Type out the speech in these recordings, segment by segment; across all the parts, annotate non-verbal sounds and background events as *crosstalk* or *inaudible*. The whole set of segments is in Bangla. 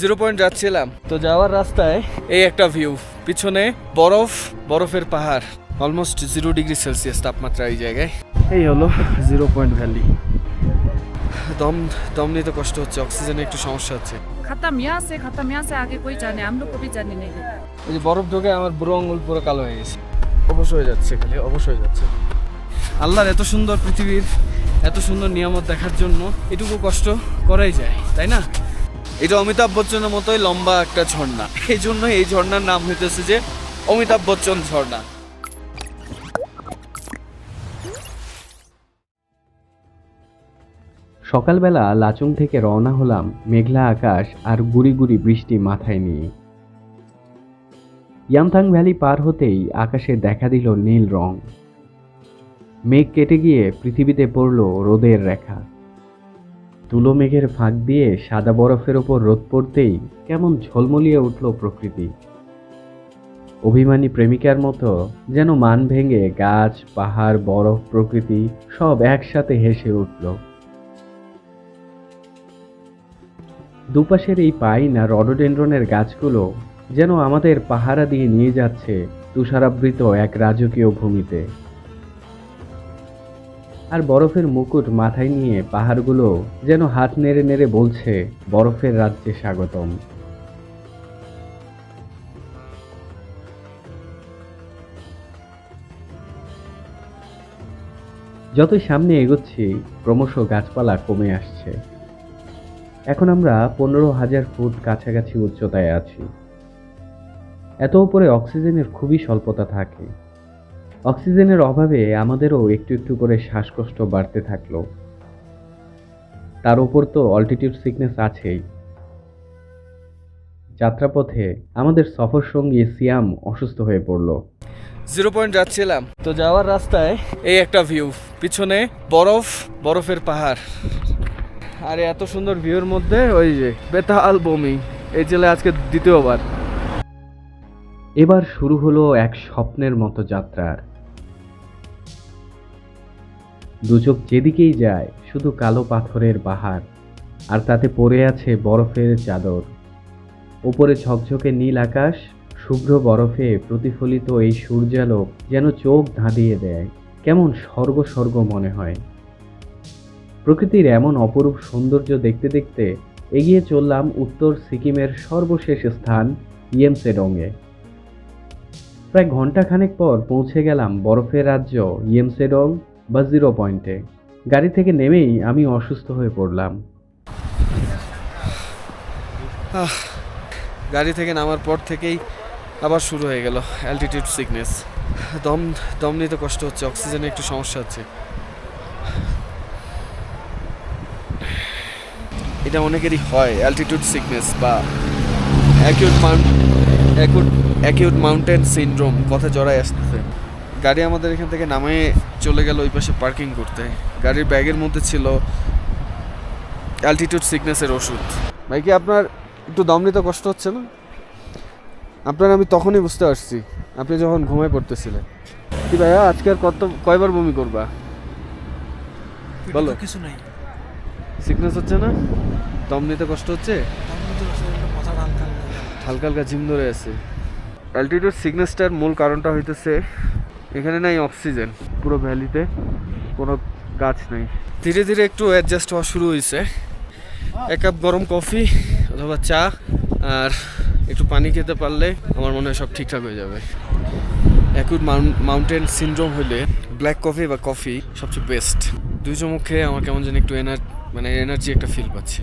জিরো পয়েন্ট যাচ্ছিলাম। তো যাওয়ার রাস্তায় এই একটা ভিউ পিছনে বরফ বরফের পাহাড় অলমোস্ট জিরো ডিগ্রি সেলসিয়াস তাপমাত্রা এই জায়গায়। এই হলো জিরো পয়েন্ট ভ্যালি দম দম নিতে কষ্ট হচ্ছে অক্সিজেনে একটু সমস্যা হচ্ছে। খতম ইয়াহ সে খতম ইয়াহ সে আগে কই জানে আমরা কবি জানি না এই যে বরফ ঢোকে আমার বুড়ো আঙুল পুরো কালো হয়ে গেছে। অবশ্যই যাচ্ছে খালি অবশ্যই যাচ্ছে। আল্লাহর এত সুন্দর পৃথিবীর এত সুন্দর নিয়ামত দেখার জন্য এটুকু কষ্ট করাই যায় তাই না? এটা অমিতাভ বচ্চনের মতোই লম্বা একটা ঝর্ণা। এই জন্য এই ঝর্ণার নাম হইতেছে যে অমিতাভ বচ্চন ঝর্ণা। সকালবেলা লাচুং থেকে রওনা হলাম মেঘলা আকাশ আর গুড়ি গুড়ি বৃষ্টি মাথায় নিয়ে। ইয়ামথাং ভ্যালি পার হতেই আকাশে দেখা দিল নীল রং। মেঘ কেটে গিয়ে পৃথিবীতে পড়ল রোদের রেখা। তুলো মেঘের ফাঁক দিয়ে সাদা বরফের ওপর রোদ পড়তেই কেমন ঝলমলিয়ে উঠল প্রকৃতি। অভিমানী প্রেমিকার মতো যেন মান ভেঙে গাছ, পাহাড়, বরফ, প্রকৃতি সব একসাথে হেসে উঠল। দুপাশের এই পাইন রডোডেন্ড্রনের গাছগুলো যেন আমাদের পাহারা দিয়ে নিয়ে যাচ্ছে তুষারাবৃত এক রাজকীয় ভূমিতে। আর বরফের মুকুট মাথায় নিয়ে পাহাড়গুলো যেন হাত নেড়ে নেড়ে বলছে, বরফের রাজ্যে স্বাগতম। যতই সামনে এগোচ্ছি, ক্রমশ গাছপালা কমে আসছে। এখন আমরা পনেরো হাজার ফুট কাছাকাছি উচ্চতায় আছি। এত উপরে অক্সিজেনের খুবই স্বল্পতা থাকে। অক্সিজেনের অভাবে আমাদেরও একটু একটু করে শ্বাসকষ্ট বাড়তে থাকল। তার উপর তো অল্টিটিউড সিকনেস আছেই। যাত্রাপথে আমাদের সফর সঙ্গী সিয়াম অসুস্থ হয়ে পড়ল। জিরো পয়েন্ট যাচ্ছিলাম। তো যাওয়ার রাস্তায় এই একটা ভিউ পিছনে বরফ বরফের পাহাড়। আর এত সুন্দর ভিউর মধ্যে ওই যে বেতাল বমি এই জেলায় আজকে দ্বিতীয়বার। এবার শুরু হলো এক স্বপ্নের মতো যাত্রার। দুচোখ যেদিকেই যায়, শুধু কালো পাথরের পাহাড় আর তাতে পড়ে আছে বরফের চাদর। ওপরে ঝকঝকে নীল আকাশ, শুভ্র বরফে প্রতিফলিত এই সূর্যালোক যেন চোখ ধাঁধিয়ে দেয়, কেমন স্বর্গ স্বর্গ মনে হয়। প্রকৃতির এমন অপরূপ সৌন্দর্য দেখতে দেখতে এগিয়ে চললাম উত্তর সিকিমের সর্বশেষ স্থান, ইয়েমসেডংয়ে। প্রায় ঘন্টাখানেক পর পৌঁছে গেলাম বরফের রাজ্য ইয়েমসেডং বা জিরো পয়েন্টে গাড়ি থেকে নেমেই আমি অসুস্থ হয়ে পড়লাম। গাড়ি থেকে নামার পর থেকেই আবার শুরু হয়ে গেল অ্যালটিটিউড সিকনেস দম দম নিতে কষ্ট হচ্ছে, অক্সিজেনে একটু সমস্যা হচ্ছে। এটা অনেকেরই হয় অ্যালটিটিউড সিকনেস বা acute mount acute acute mountain syndrome কথা জড়াই আসতেছে। গাড়ি আমাদের এখান থেকে নামে চলে গেল ওই পাশে পার্কিং করতে। গাড়ির ব্যাগের মধ্যে ছিল অ্যালটিটিউড সিকনেসের ওষুধ। ভাই কি আপনার একটু দম নিতে কষ্ট হচ্ছে না? আপনার আমি তখনই বুঝতে পারছি আপনি যখন ঘুমায় পড়তেছিলেন। কি ভাইয়া আজকে আর কত কয়বার বমি করবা? বলো। কিছু নাই। সিকনেস হচ্ছে না? দম নিতে কষ্ট হচ্ছে? হালকা হালকা জিম ধরে আছে। অ্যালটিটিউড সিকনেসটার মূল কারণটা হইতেছে এখানে নাই অক্সিজেন পুরো ভ্যালিতে কোনো গাছ নেই। ধীরে ধীরে একটু অ্যাডজাস্ট হওয়া শুরু হয়েছে এক কাপ গরম কফি অথবা চা আর একটু পানি খেতে পারলে আমার মনে হয় সব ঠিকঠাক হয়ে যাবে। অ্যাকুট মাউন্টেন সিনড্রোম হলে ব্ল্যাক কফি বা কফি সবচেয়ে বেস্ট দুই চমক খেয়ে আমার কেমন যেন একটু এনার মানে এনার্জি একটা ফিল পাচ্ছি।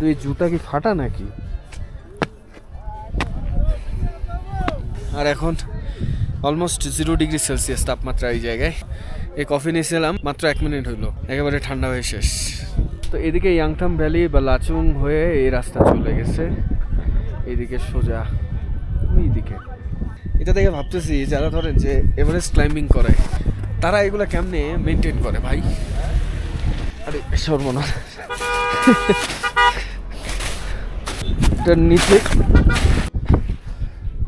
দুই জুতা কি ফাটা নাকি? আর এখন অলমোস্ট জিরো ডিগ্রি সেলসিয়াস তাপমাত্রা এই জায়গায়। এই কফি নিয়েছিলাম মাত্র এক মিনিট হইল, একেবারে ঠান্ডা হয়ে শেষ। তো এদিকে ইয়াংথাম ভ্যালি বা লাচুং হয়ে এই রাস্তা চলে গেছে। এদিকে সোজা, এইদিকে। এটা দেখে ভাবতেছি, যারা ধরেন যে এভারেস্ট ক্লাইম্বিং করে, তারা এগুলো কেমনে মেনটেন করে ভাই? আরে সর্বনাশ এটার নিচে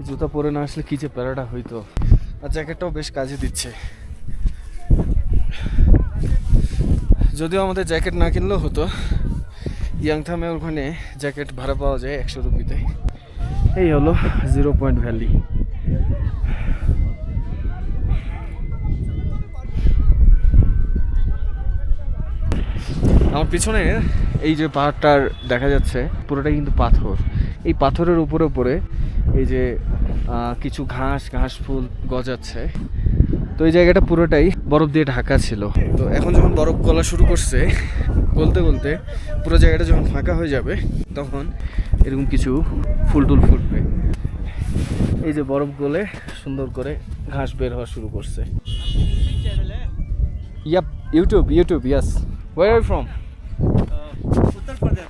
জুতা পরে না আসলে কি যে প্যারাটা হইতো। আর জ্যাকেটটাও বেশ কাজে দিচ্ছে। যদিও আমাদের জ্যাকেট না কিনলেও হতো। ইয়াংথামে ওখানে জ্যাকেট ভাড়া পাওয়া যায় একশো রুপিতে। এই হলো জিরো পয়েন্ট ভ্যালি। আমার পিছনে এই যে পাহাড়টার দেখা যাচ্ছে, পুরোটাই কিন্তু পাথর। এই পাথরের উপরে উপরে এই যে কিছু ঘাস ঘাস ফুল গজাচ্ছে তো এই জায়গাটা পুরোটাই বরফ দিয়ে ঢাকা ছিল তো এখন যখন বরফ গলা শুরু করছে গলতে গলতে পুরো জায়গাটা যখন ফাঁকা হয়ে যাবে তখন এরকম কিছু ফুল টুল ফুটবে এই যে বরফ গলে সুন্দর করে ঘাস বের হওয়া শুরু করছে yep YouTube YouTube yes where are from Uttar Pradesh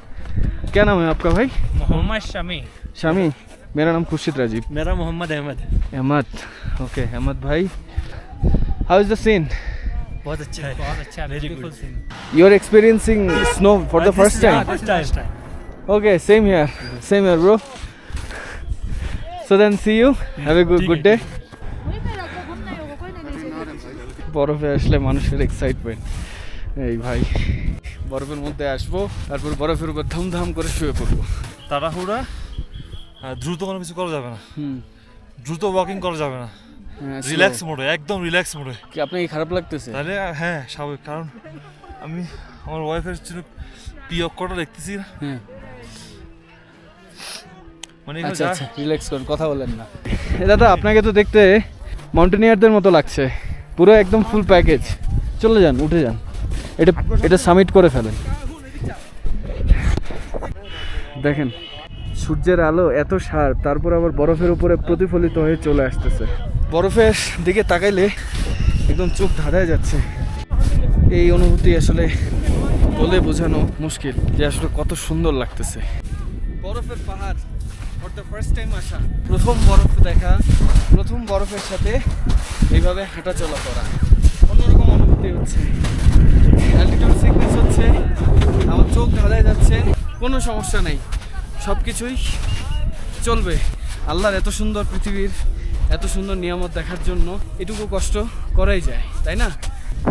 क्या नाम है आपका भाई मोहम्मद शमी शामी मेरा नाम खुर्शीद राजीव मेरा मोहम्मद अहमद अहमद ओके अहमद भाई हाउ इज द सीन बहुत अच्छा है बहुत अच्छा very good you are experiencing snow for the first time first time Okay, same here. Same here, bro. So then, see you. Have a good, good day. বরফে আসলে মানুষের এক্সাইটমেন্ট এই ভাই বরফের মধ্যে আসবো তারপর বরফের উপর ধুমধাম করে শুয়ে পড়বো তাড়াহুড়া আর দ্রুত কোনো কিছু করা যাবে না। দ্রুত ওয়াকিং করা যাবে না। হ্যাঁ, রিল্যাক্স মোডে একদম রিল্যাক্স মোডে কি আপনার কি খারাপ লাগতেছে? তাহলে হ্যাঁ স্বাভাবিক। কারণ আমি আমার ওয়াইফের জন্য প্রিয় অক্ষরটা দেখতেছি না। হ্যাঁ। মানে এগুলো আচ্ছা যা- আচ্ছা রিল্যাক্স করুন কথা বলেন না। এ দাদা আপনাকে তো দেখতে মাউন্টেনিয়ারদের মতো লাগছে। পুরো একদম ফুল প্যাকেজ চলে যান উঠে যান। এটা এটা সামিট করে ফেলেন। দেখেন। সূর্যের আলো এত শার্প তারপর আবার বরফের উপরে প্রতিফলিত হয়ে চলে আসতেছে। বরফের দিকে তাকাইলে একদম চোখ ধাঁধায় যাচ্ছে। এই অনুভূতি আসলে বলে বোঝানো মুশকিল যে আসলে কত সুন্দর লাগতেছে। বরফের পাহাড় ফর দ্য ফার্স্ট টাইম আসা। প্রথম বরফ দেখা, প্রথম বরফের সাথে এইভাবে হাঁটা চলা করা। অন্যরকম অনুভূতি হচ্ছে। অ্যালটিটিউড সিকনেস হচ্ছে, আমার চোখ ধাঁধায় যাচ্ছে, কোনো সমস্যা নেই। সব কিছুই চলবে আল্লাহর এত সুন্দর পৃথিবীর এত সুন্দর নিয়ামত দেখার জন্য এটুকু কষ্ট করাই যায় তাই না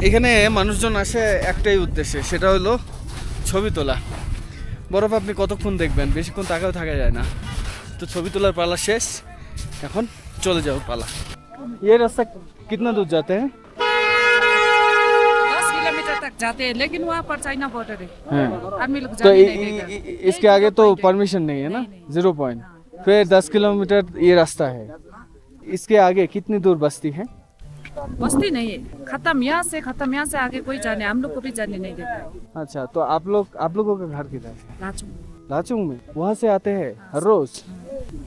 এখানে মানুষজন আসে একটাই উদ্দেশ্যে সেটা হলো ছবি তোলা বরফ আপনি কতক্ষণ দেখবেন বেশিক্ষণ তাকাও থাকা যায় না তো ছবি তোলার পালা শেষ এখন চলে যাও পালা ये रास्ता कितना दूर जाते हैं दस किलोमीटर तक जाते हैं लेकिन वहाँ पर चाइना बॉर्डर है। हाँ। लोग तो इसके आगे तो परमिशन नहीं है ना? ज़ीरो पॉइंट फिर दस किलोमीटर ये रास्ता है। इसके आगे कितनी दूर बस्ती है? बस्ती नहीं है। खत्म यहाँ से खत्म यहाँ से आगे कोई जाने हम लोग को भी जाने नहीं देता अच्छा तो आप लोग आप लोगों का घर किधर है? लाचू लाचुंग में? वहाँ से आते हैं हर रोज?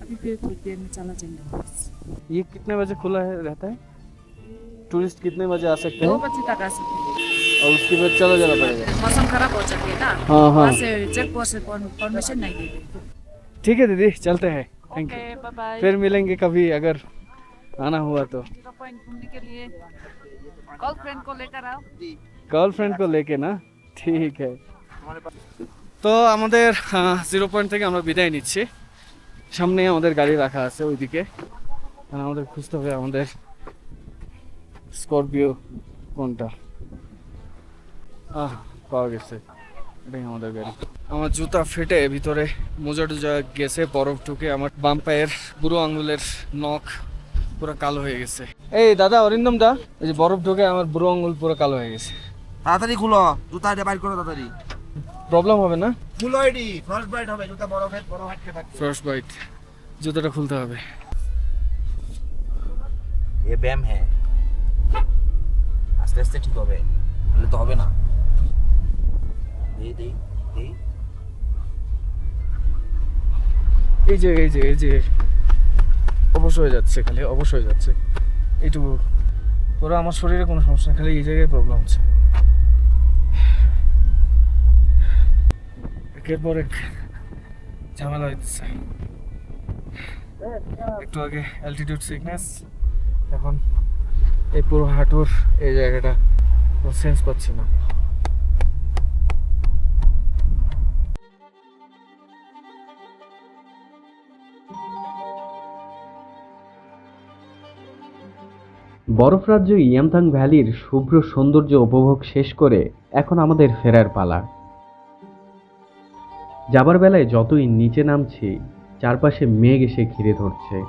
अभी फिर देर में चला जाएँगे ये कितने बजे खुला है रहता है? टूरिस्ट कितने बजे आ सकते दो हैं बजे तक आ सकते हैं। और उसके बाद चला जाना पड़ेगा मौसम खराब हो जाती है ना हाँ, हाँ। वहाँ से चेक पोस्ट से परमिशन नहीं देते ठीक है दीदी चलते हैं thank you okay bye bye फिर मिलेंगे कभी अगर आना हुआ तो जीरो पॉइंट घूमने के लिए गर्लफ्रेंड को लेकर आओ গার্লফ্রেন্ড কো লেকে না ঠিক है তো আমাদের জিরো পয়েন্ট থেকে আমরা বিদায় নিচ্ছি সামনে আমাদের গাড়ি রাখা আছে ওইদিকে আর আমাদের খুঁজতে হবে আমাদের স্করপিও কোনটা আহ পাওয়া গেছে। এটাই আমাদের গাড়ি। আমার জুতা ফেটে ভিতরে মোজা টুজা গেছে বরফ ঢুকে আমার বাম পায়ের বুড়ো আঙ্গুলের নখ পুরো কালো হয়ে গেছে। এই দাদা অরিন্দম দা এই যে বরফ ঢুকে আমার বুড়ো আঙ্গুল পুরো কালো হয়ে গেছে। তাড়াতাড়ি খুলো জুতা এটা বাইর করো তাড়াতাড়ি। প্রবলেম হবে না? খুলো এডি ফার্স্ট বাইট হবে জুতা বরফে বরফ আটকে থাকবে। ফার্স্ট বাইট জুতোটা খুলতে হবে। এ ব্যায়াম হ্যাঁ। আস্তে আস্তে ঠিক হবে নাহলে তো হবে না। এই যে এই যে এই যে। অবশ হয়ে যাচ্ছে খালি, অবশ হয়ে যাচ্ছে। এইটুকু পুরো আমার শরীরে কোনো সমস্যা খালি এই জায়গায় প্রবলেম হচ্ছে। একের পর এক ঝামেলা হইতেছে। একটু আগে অ্যালটিটিউড সিকনেস এখন এই পুরো হাঁটুর এই জায়গাটা সেন্স পাচ্ছি না। বরফরাজ্য ইয়ামথাং ভ্যালির শুভ্র সৌন্দর্য উপভোগ শেষ করে এখন আমাদের ফেরার পালা। যাবার বেলায় যতই নিচে নামছি, চারপাশে মেঘ এসে ঘিরে ধরছে।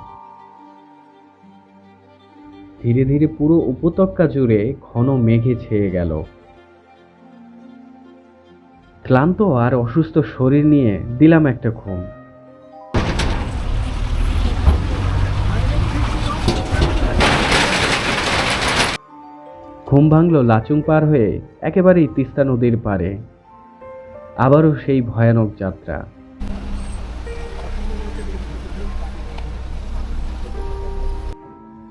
ধীরে ধীরে পুরো উপত্যকা জুড়ে ঘন মেঘে ছেয়ে গেল। ক্লান্ত আর অসুস্থ শরীর নিয়ে দিলাম একটা ঘুম। ঘুম ভাঙল লাচুং পার হয়ে একেবারেই তিস্তা নদীর পারে আবারও সেই ভয়ানক যাত্রা।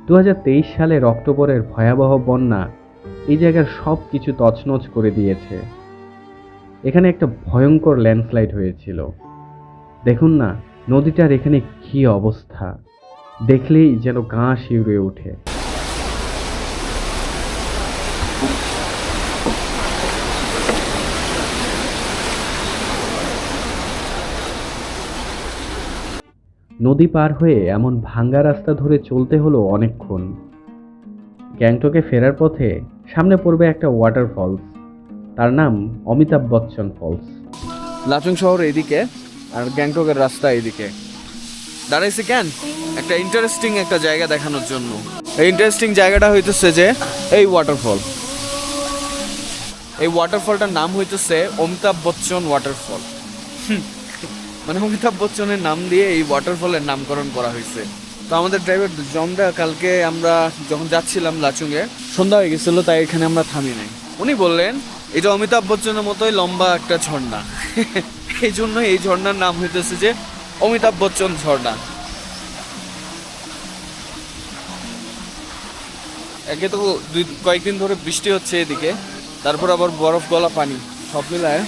দু সালের অক্টোবরের ভয়াবহ বন্যা এই জায়গার সব কিছু তছনছ করে দিয়েছে। এখানে একটা ভয়ঙ্কর ল্যান্ডস্লাইড হয়েছিল। দেখুন না, নদীটার এখানে কি অবস্থা। দেখলেই যেন গা শিউরে ওঠে। নদী পার হয়ে এমন ভাঙ্গা রাস্তা ধরে চলতে হলো অনেকক্ষণ। গ্যাংটকে ফেরার পথে সামনে পড়বে একটা ওয়াটারফলস তার নাম অমিতাভ বচ্চন ফলস লাচুং শহর এইদিকে আর গ্যাংটকের রাস্তা এইদিকে। দাঁড়াইছি কেন? একটা ইন্টারেস্টিং একটা জায়গা দেখানোর জন্য। এই ইন্টারেস্টিং জায়গাটা হইতেছে যে এই ওয়াটারফল এই ওয়াটারফলটার নাম হইতেছে অমিতাভ বচ্চন ওয়াটারফল মানে অমিতাভ বচ্চনের নাম দিয়ে এই ওয়াটারফলের নামকরণ করা হয়েছে। তো আমাদের ড্রাইভার জমদা, কালকে আমরা যখন যাচ্ছিলাম লাচুংয়ে, সন্ধ্যা হয়ে গেছিল, তাই এখানে আমরা থামি নাই। উনি বললেন, এটা অমিতাভ বচ্চনের মতোই লম্বা একটা ঝর্ণা। *laughs* এই জন্য এই ঝর্ণার নাম হইতেছে যে অমিতাভ বচ্চন ঝর্ণা। একে তো দুই, কয়েকদিন ধরে বৃষ্টি হচ্ছে এদিকে, তারপর আবার বরফ গলা পানি, সব মিলায়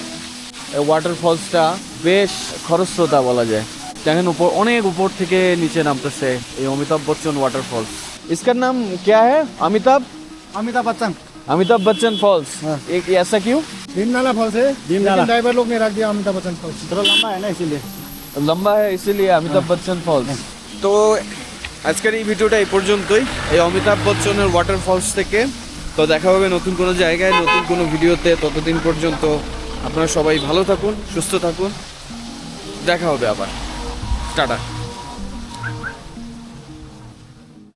ওয়াটারফলসটা বেশ খরস্রোতা বলা যায় দেখেন উপর অনেক উপর থেকে নিচে নামতেছে এই অমিতাভ বচ্চন ওয়াটারফলস इसका नाम क्या है अमिताभ अमिताभ बच्चन अमिताभ बच्चन फॉल्स एक ऐसा क्यों भीमनाला फॉल्स है लेकिन ड्राइवर लोग ने रख दिया अमिताभ बच्चन फॉल्स थोड़ा लंबा है ना इसीलिए লম্বা হয় ইসিলিয়ে অমিতাভ বচ্চন ফলস তো আজকের এই ভিডিওটা এই পর্যন্তই এই অমিতাভ বচ্চনের ওয়াটার ফলস থেকে তো দেখা হবে নতুন কোনো জায়গায় নতুন কোনো ভিডিওতে ততদিন পর্যন্ত আপনারা সবাই ভালো থাকুন সুস্থ থাকুন। দেখা হবে আবার। টাটা।